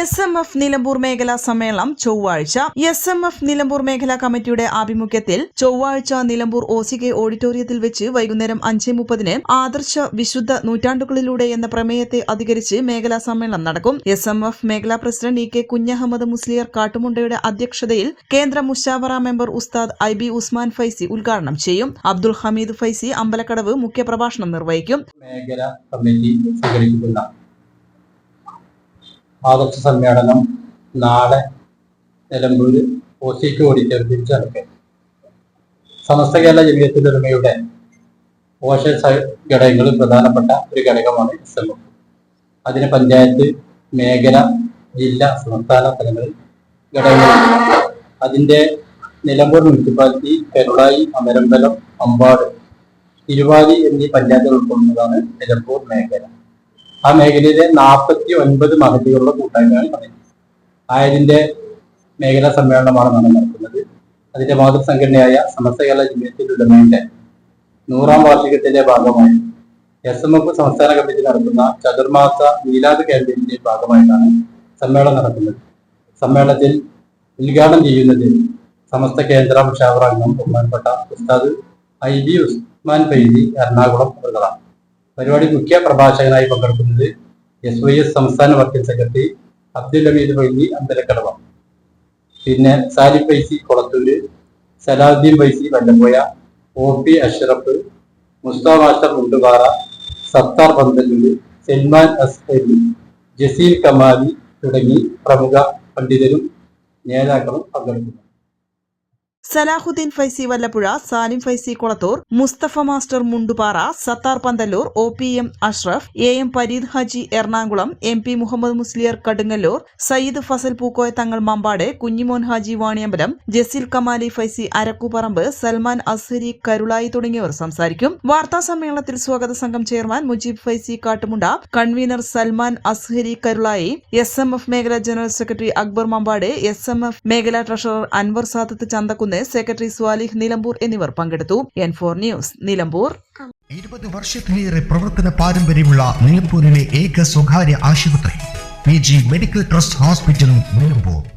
S M F Nilambur മേഖലാ സമ്മേളനം ചൊവ്വാഴ്ച. എസ് എം എഫ് നിലമ്പൂർ മേഖലാ കമ്മിറ്റിയുടെ ആഭിമുഖ്യത്തിൽ ചൊവ്വാഴ്ച നിലമ്പൂർ ഒ സി കെ ഓഡിറ്റോറിയത്തിൽ വെച്ച് വൈകുന്നേരം അഞ്ച് മുപ്പതിന് ആദർശ വിശുദ്ധ നൂറ്റാണ്ടുകളിലൂടെ എന്ന പ്രമേയത്തെ അധികരിച്ച് മേഖലാ സമ്മേളനം നടക്കും. എസ് എം എഫ് മേഖലാ president E K Kunjahammed Musliyar കാട്ടുമുണ്ടയുടെ അധ്യക്ഷതയിൽ കേന്ദ്ര മുഷാവറ മെമ്പർ ഉസ്താദ് ഐ ബി ഉസ്മാൻ ഫൈസി ഉദ്ഘാടനം ചെയ്യും. അബ്ദുൾ ഹമീദ് ഫൈസി അമ്പലക്കടവ് മുഖ്യപ്രഭാഷണം നിർവഹിക്കും. കമ്മിറ്റി ആദർശ സമ്മേളനം നാളെ നിലമ്പൂര് ഒ സി കെ ഓഡിറ്റോറിയത്തിൽ നടക്കും സമസ്ത കേരള ജമീയത്തുലമയുടെ പോഷ ഘടകങ്ങളിൽ പ്രധാനപ്പെട്ട ഒരു ഘടകമാണ് എസ് എം എഫ് അതിന് പഞ്ചായത്ത് മേഖല ജില്ല സംസ്ഥാന തലങ്ങളിൽ ഘടകങ്ങളുണ്ട് അതിന്റെ നിലമ്പൂർ മുനിസിപ്പാലിറ്റി കരുളായി അമരമ്പലം അമ്പാട് തിരുവാലി എന്നീ പഞ്ചായത്തുകൾ ഉൾക്കൊള്ളുന്നതാണ് നിലമ്പൂർ മേഖല. ആ മേഖലയിലെ നാൽപ്പത്തി ഒൻപത് മഹതികളുടെ കൂട്ടായ്മയാണ് പറയുന്നത് ആയതിന്റെ മേഖലാ സമ്മേളനമാണ് നമ്മൾ നടത്തുന്നത്. അതിന്റെ മാതൃസംഘടനയായ സമസ്ത കേരള ജിമ്മിയത്തിൽ ഉടമയുടെ നൂറാം വാർഷികത്തിന്റെ ഭാഗമായി എസ് എം എഫ് സംസ്ഥാന കമ്മിറ്റി നടത്തുന്ന ചതുർമാസ മീലാദ് ക്യാമ്പയിനിന്റെ ഭാഗമായിട്ടാണ് സമ്മേളനം നടക്കുന്നത്. സമ്മേളനത്തിൽ ഉദ്ഘാടനം ചെയ്യുന്നത് സമസ്ത കേന്ദ്ര അംഗം ബഹുമാനപ്പെട്ട ഉസ്താദ് ഐ ബി ഉസ്മാൻ പൈതി എറണാകുളം അവர்களാണ് പരിപാടി മുഖ്യ പ്രഭാഷകനായി പങ്കെടുക്കുന്നത് എസ് വൈ എസ് സംസ്ഥാന വർക്കിംഗ് സെക്രട്ടറി അബ്ദുൽ ഹമീദ് വൈലി അന്തലക്കടവ പിന്നെ Salif Faizy Kolathur Salahuddin Faizy Vallappoya O P Ashraf Musta master Mundupara Sathar Panthallur Salman Azhari Jaseel Kamali തുടങ്ങി പ്രമുഖ പണ്ഡിതരും നേതാക്കളും പങ്കെടുക്കുന്നു. Salahuddin Faizy Vallappuzha Salim Faizy Kulathur Musthafa master Mundupara Sathar Panthallur O P M Ashraf A M Pareed Haji Ernakulam M P Muhammed Musliyar Kadungallur Sayyid Fazal Pookoya Thangal Mampad Kunhimon Haji Vaniyambalam Jaseel കമാലി Faizy Arakkuparamba Salman Azhari Karulai തുടങ്ങിയവർ സംസാരിക്കും. വാർത്താ സമ്മേളനത്തിൽ സ്വാഗത സംഘം chairman Mujeeb Faizy Kattumunda convener Salman Azhari Karulai S M F മേഖലാ general secretary Akbar Mampad S M F മേഖലാ treasurer Anwar Sadath Chanthakunnu secretary Swalih Nilambur എന്നിവർ പങ്കെടുത്തു. N four news Nilambur. ഇരുപത് വർഷത്തിലേറെ പ്രവർത്തന പാരമ്പര്യമുള്ള നിലമ്പൂരിലെ ഏക സ്വകാര്യ ആശുപത്രി P G medical trust hospital Nilambur.